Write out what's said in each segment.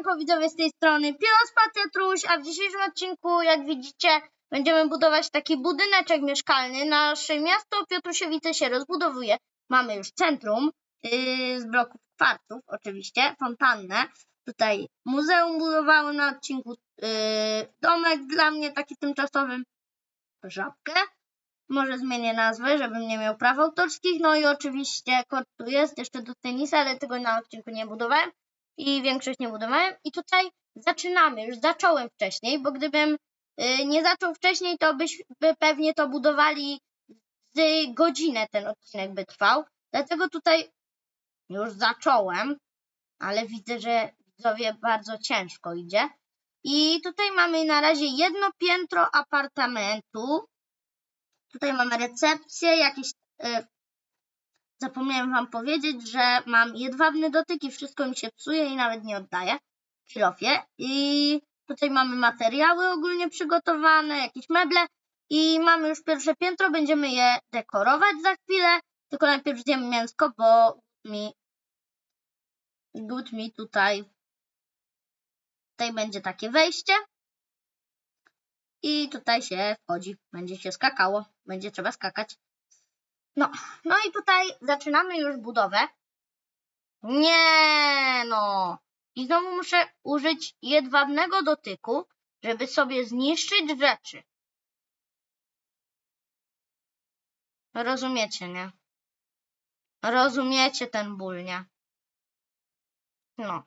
Siemanko widzowie z tej strony Piospa Piotruś, a w dzisiejszym odcinku, jak widzicie, będziemy budować taki budyneczek mieszkalny. Nasze miasto Piotrusiewice się rozbudowuje. Mamy już centrum yy, z bloków kwarców, oczywiście, fontannę. Tutaj muzeum budowały na odcinku, yy, domek dla mnie taki tymczasowy, żabkę. Może zmienię nazwę, żebym nie miał praw autorskich. No i oczywiście kort tu jest, jeszcze do tenisa, ale tego na odcinku nie budowałem i większość nie budowałem. I tutaj zaczynamy, już zacząłem wcześniej, bo gdybym y, nie zaczął wcześniej, to byśmy pewnie to budowali z godzinę ten odcinek by trwał. Dlatego tutaj już zacząłem, ale widzę, że widzowie bardzo ciężko idzie. I tutaj mamy na razie jedno piętro apartamentu. Tutaj mamy recepcję, jakieś y, Zapomniałem wam powiedzieć, że mam jedwabny dotyk i wszystko mi się psuje i nawet nie oddaję kilofie. I tutaj mamy materiały ogólnie przygotowane, jakieś meble i mamy już pierwsze piętro, będziemy je dekorować za chwilę. Tylko najpierw zjem mięsko, bo mi gut mi tutaj tutaj będzie takie wejście. I tutaj się wchodzi, będzie się skakało, będzie trzeba skakać. No, no i tutaj zaczynamy już budowę. Nie no. I znowu muszę użyć jedwabnego dotyku, żeby sobie zniszczyć rzeczy. Rozumiecie, nie? Rozumiecie ten ból, nie? No.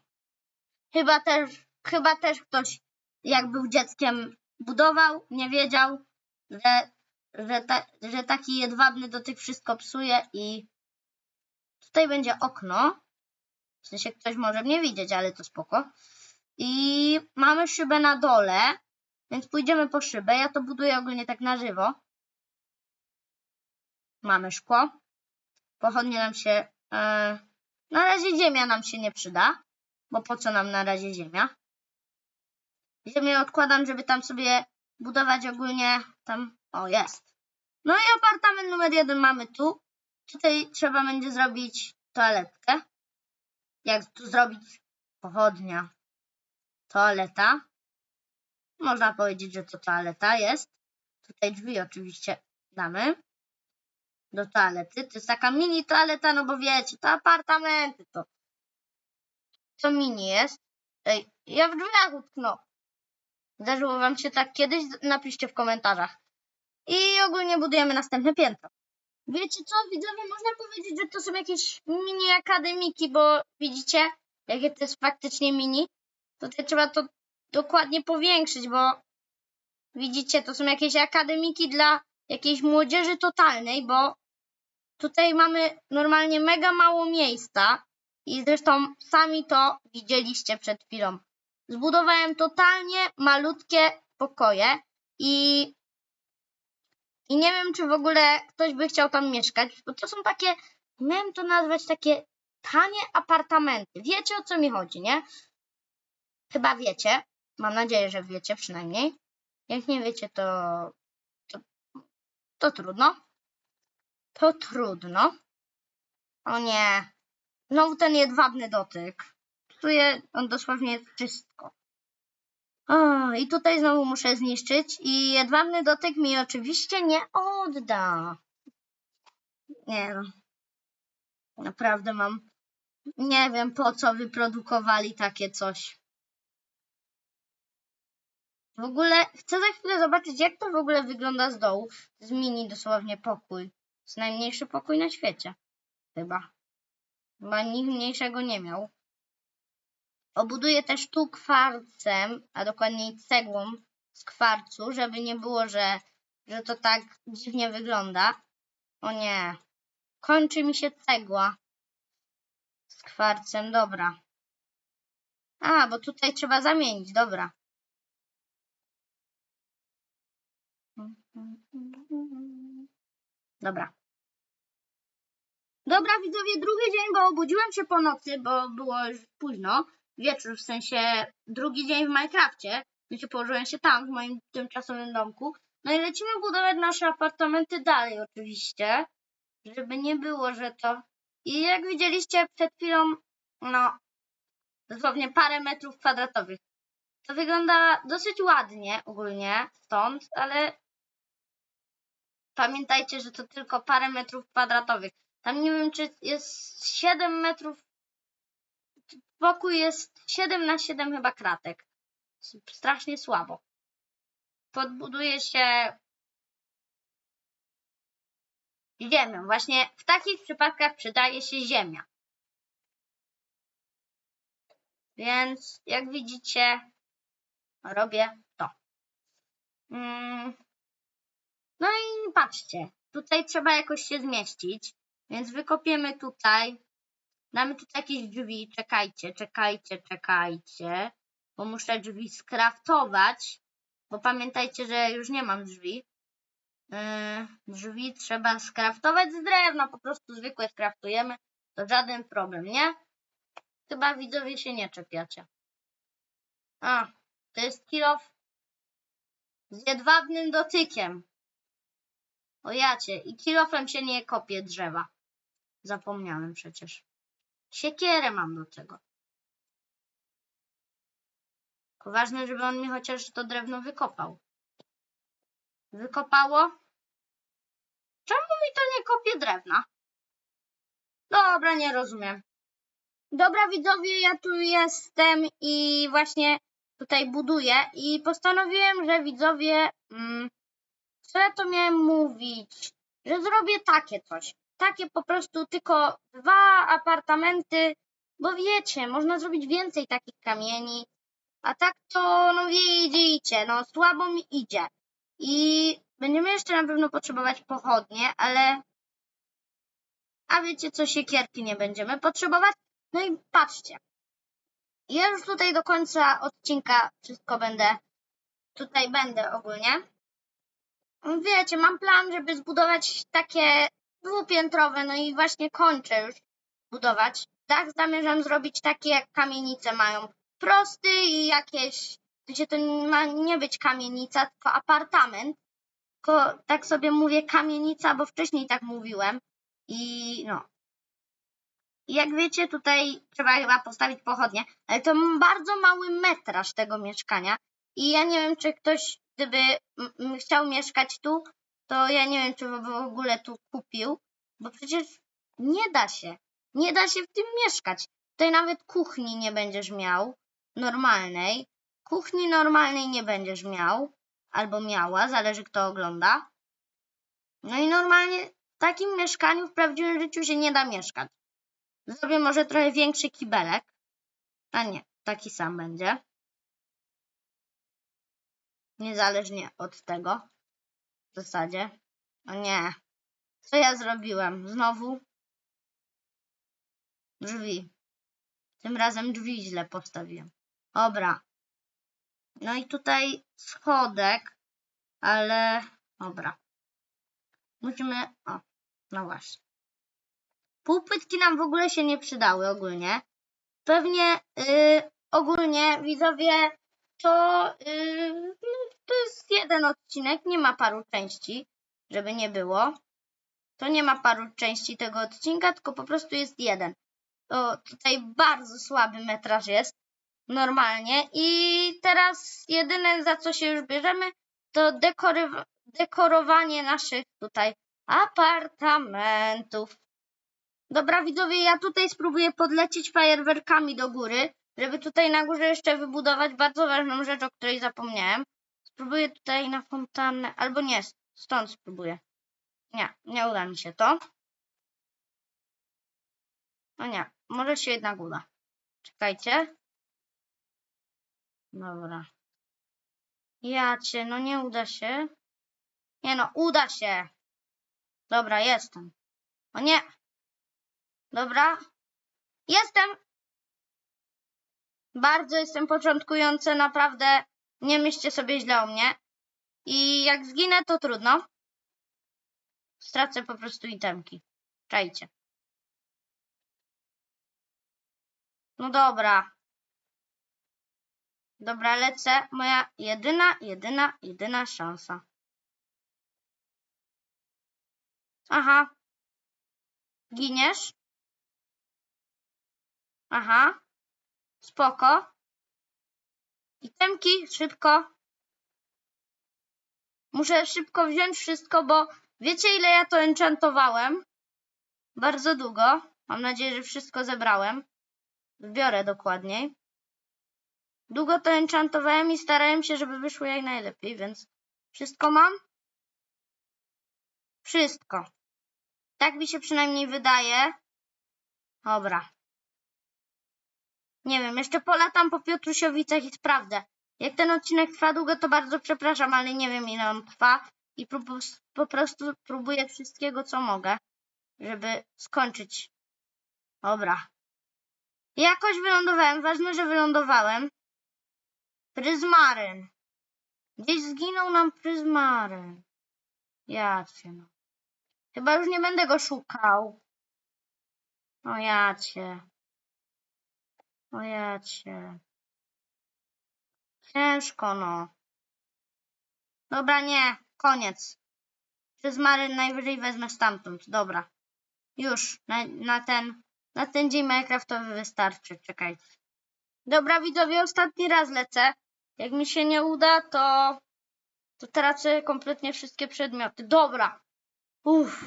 Chyba też, chyba też ktoś, jak był dzieckiem, budował, nie wiedział, że że, ta, że taki jedwabny dotyk wszystko psuje i tutaj będzie okno. W sensie ktoś może mnie widzieć, ale to spoko. I mamy szybę na dole, więc pójdziemy po szybę. Ja to buduję ogólnie tak na żywo. Mamy szkło. Pochodnie nam się... E, na razie ziemia nam się nie przyda, bo po co nam na razie ziemia? Ziemię odkładam, żeby tam sobie budować ogólnie tam... O, jest. No i apartament numer jeden mamy tu. Tutaj trzeba będzie zrobić toaletkę. Jak tu zrobić pochodnia? Toaleta. Można powiedzieć, że to toaleta jest. Tutaj drzwi oczywiście damy do toalety. To jest taka mini toaleta, no bo wiecie, to apartamenty to. Co mini jest? Ej, ja w drzwiach utknął. Zdarzyło wam się tak kiedyś? Napiszcie w komentarzach. I ogólnie budujemy następne piętro. Wiecie co, widzowie, można powiedzieć, że to są jakieś mini akademiki, bo widzicie, jakie to jest faktycznie mini. Tutaj trzeba to dokładnie powiększyć, bo widzicie, to są jakieś akademiki dla jakiejś młodzieży totalnej, bo tutaj mamy normalnie mega mało miejsca i zresztą sami to widzieliście przed chwilą. Zbudowałem totalnie malutkie pokoje i i nie wiem, czy w ogóle ktoś by chciał tam mieszkać, bo to są takie, miałem to nazwać takie tanie apartamenty. Wiecie o co mi chodzi, nie? Chyba wiecie. Mam nadzieję, że wiecie przynajmniej. Jak nie wiecie, to, to, to trudno. To trudno. O nie. Znowu ten jedwabny dotyk. Psuje on dosłownie wszystko. O, i tutaj znowu muszę zniszczyć i jedwabny dotyk mi oczywiście nie odda. Nie no. Naprawdę mam... Nie wiem po co wyprodukowali takie coś. W ogóle chcę za chwilę zobaczyć jak to w ogóle wygląda z dołu. Z mini dosłownie pokój. Jest najmniejszy pokój na świecie. Chyba. Chyba nikt mniejszego nie miał. Obuduję też tu kwarcem, a dokładniej cegłą z kwarcu, żeby nie było, że, że to tak dziwnie wygląda. O nie. Kończy mi się cegła z kwarcem, dobra. A, bo tutaj trzeba zamienić, dobra. Dobra. Dobra, widzowie, drugi dzień, bo obudziłem się po nocy, bo było już późno wieczór, w sensie drugi dzień w Minecrafcie, gdzie położyłem się tam, w moim tymczasowym domku. No i lecimy budować nasze apartamenty dalej oczywiście, żeby nie było, że to... I jak widzieliście przed chwilą, no, Dosłownie parę metrów kwadratowych. To wygląda dosyć ładnie ogólnie stąd, ale pamiętajcie, że to tylko parę metrów kwadratowych. Tam nie wiem, czy jest 7 metrów. Wokół jest 7 na 7 chyba kratek. Strasznie słabo. Podbuduje się ziemią. Właśnie w takich przypadkach przydaje się ziemia. Więc jak widzicie, robię to. Mm. No i patrzcie, tutaj trzeba jakoś się zmieścić, więc wykopiemy tutaj. Damy tutaj jakieś drzwi. Czekajcie, czekajcie, czekajcie, bo muszę drzwi skraftować, bo pamiętajcie, że już nie mam drzwi. Yy, drzwi trzeba skraftować z drewna, po prostu zwykłe skraftujemy, to żaden problem, nie? Chyba widzowie się nie czepiacie. A, to jest kilof z jedwabnym dotykiem. O jacie, i kilofem się nie kopie drzewa. Zapomniałem przecież. Siekierę mam do tego. Ważne, żeby on mi chociaż to drewno wykopał. Wykopało? Czemu mi to nie kopie drewna? Dobra, nie rozumiem. Dobra widzowie, ja tu jestem i właśnie tutaj buduję i postanowiłem, że widzowie, mm, co ja to miałem mówić, że zrobię takie coś. Takie po prostu tylko dwa apartamenty, bo wiecie, można zrobić więcej takich kamieni, a tak to, no widzicie, no słabo mi idzie. I będziemy jeszcze na pewno potrzebować pochodnie, ale a wiecie co, siekierki nie będziemy potrzebować. No i patrzcie. Ja już tutaj do końca odcinka wszystko będę, tutaj będę ogólnie. Wiecie, mam plan, żeby zbudować takie dwupiętrowe, no i właśnie kończę już budować. Tak, zamierzam zrobić takie, jak kamienice mają. Prosty i jakieś, gdzie to ma nie być kamienica, tylko apartament. Tylko tak sobie mówię kamienica, bo wcześniej tak mówiłem. I no, jak wiecie, tutaj trzeba chyba postawić pochodnie, ale to bardzo mały metraż tego mieszkania. I ja nie wiem, czy ktoś, gdyby chciał mieszkać tu, to ja nie wiem, czy by w ogóle tu kupił, bo przecież nie da się. Nie da się w tym mieszkać. Tutaj nawet kuchni nie będziesz miał normalnej. Kuchni normalnej nie będziesz miał, albo miała, zależy kto ogląda. No i normalnie w takim mieszkaniu w prawdziwym życiu się nie da mieszkać. Zrobię może trochę większy kibelek. A nie, taki sam będzie. Niezależnie od tego. W zasadzie. O nie. Co ja zrobiłem? Znowu? Drzwi. Tym razem drzwi źle postawiłem. Dobra. No i tutaj schodek, ale dobra. Musimy. O, no właśnie. Półpłytki nam w ogóle się nie przydały ogólnie. Pewnie yy, ogólnie widzowie to, yy, to jest jeden odcinek, nie ma paru części, żeby nie było. To nie ma paru części tego odcinka, tylko po prostu jest jeden. To tutaj bardzo słaby metraż jest, normalnie. I teraz jedyne za co się już bierzemy, to dekorowanie naszych tutaj apartamentów. Dobra widzowie, ja tutaj spróbuję podlecieć fajerwerkami do góry, żeby tutaj na górze jeszcze wybudować bardzo ważną rzecz, o której zapomniałem. Spróbuję tutaj na fontannę, albo nie, stąd spróbuję. Nie, nie uda mi się to. No nie, może się jednak uda. Czekajcie. Dobra. Ja cię, no nie uda się. Nie no, uda się. Dobra, jestem. O nie. Dobra. Jestem. Bardzo jestem początkujący, naprawdę. Nie myślcie sobie źle o mnie. I jak zginę, to trudno. Stracę po prostu itemki. Czajcie. No dobra. Dobra, lecę. Moja jedyna, jedyna, jedyna szansa. Aha. Giniesz? Aha. Spoko. Itemki, szybko. Muszę szybko wziąć wszystko, bo wiecie ile ja to enchantowałem? Bardzo długo. Mam nadzieję, że wszystko zebrałem. Zbiorę dokładniej. Długo to enchantowałem i starałem się, żeby wyszło jak najlepiej, więc wszystko mam? Wszystko. Tak mi się przynajmniej wydaje. Dobra. Nie wiem, jeszcze polatam po Piotrusiowicach i sprawdzę. Jak ten odcinek trwa długo, to bardzo przepraszam, ale nie wiem ile on trwa i po, po prostu próbuję wszystkiego, co mogę, żeby skończyć. Dobra. Jakoś wylądowałem, ważne, że wylądowałem. Pryzmaryn. Gdzieś zginął nam pryzmaryn. Ja cię no. Chyba już nie będę go szukał. O ja cię. O ja cię. Ciężko no. Dobra, nie. Koniec. Pryzmaryn najwyżej wezmę stamtąd. Dobra. Już. Na, na ten na ten dzień Minecraftowy wystarczy. Czekajcie. Dobra widzowie, ostatni raz lecę. Jak mi się nie uda, to, to tracę kompletnie wszystkie przedmioty. Dobra. Uff.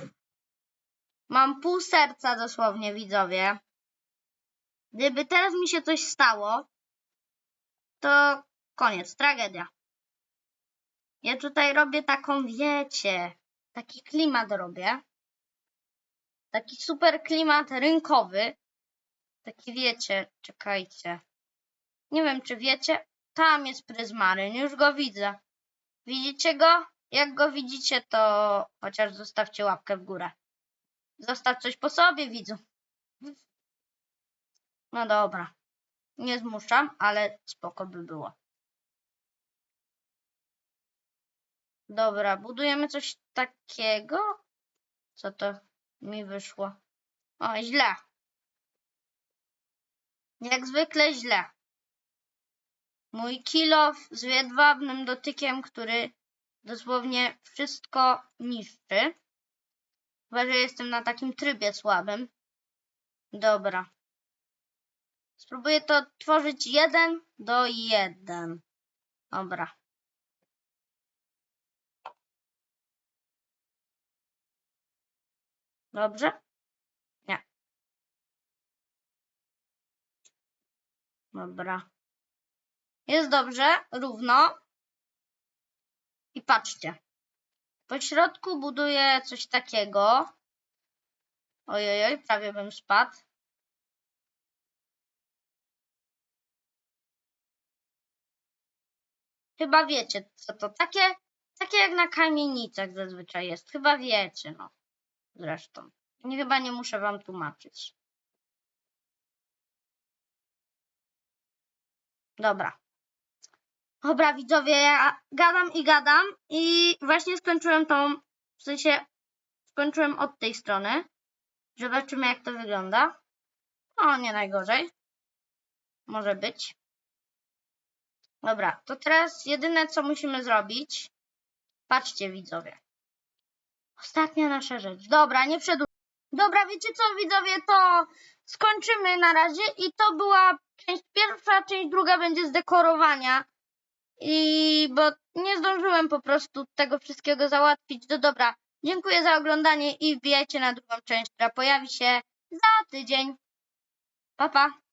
Mam pół serca dosłownie, widzowie. Gdyby teraz mi się coś stało, to koniec, tragedia. Ja tutaj robię taką, wiecie, taki klimat robię. Taki super klimat rynkowy. Taki wiecie, czekajcie. Nie wiem, czy wiecie, tam jest pryzmaryn, już go widzę. Widzicie go? Jak go widzicie, to chociaż zostawcie łapkę w górę. Zostaw coś po sobie, widzu. No dobra. Nie zmuszam, ale spoko by było. Dobra, budujemy coś takiego. Co to mi wyszło? O, źle. Jak zwykle źle. Mój kilof z jedwabnym dotykiem, który dosłownie wszystko niszczy. Chyba, że jestem na takim trybie słabym. Dobra. Spróbuję to tworzyć jeden do jeden. Dobra. Dobrze? Nie. Dobra. Jest dobrze, równo. I patrzcie. Po środku buduję coś takiego. Ojojoj, prawie bym spadł. Chyba wiecie, co to takie, takie jak na kamienicach zazwyczaj jest. Chyba wiecie, no. Zresztą. Nie, chyba nie muszę wam tłumaczyć. Dobra. Dobra, widzowie, ja gadam i gadam i właśnie skończyłem tą, w sensie skończyłem od tej strony. Zobaczymy, jak to wygląda. O, nie najgorzej. Może być. Dobra, to teraz jedyne, co musimy zrobić. Patrzcie, widzowie. Ostatnia nasza rzecz. Dobra, nie przedłużam. Dobra, wiecie co, widzowie, to skończymy na razie i to była część pierwsza, część druga będzie z dekorowania. I bo nie zdążyłem po prostu tego wszystkiego załatwić. No dobra, dziękuję za oglądanie i wbijajcie na drugą część, która pojawi się za tydzień. Pa, pa.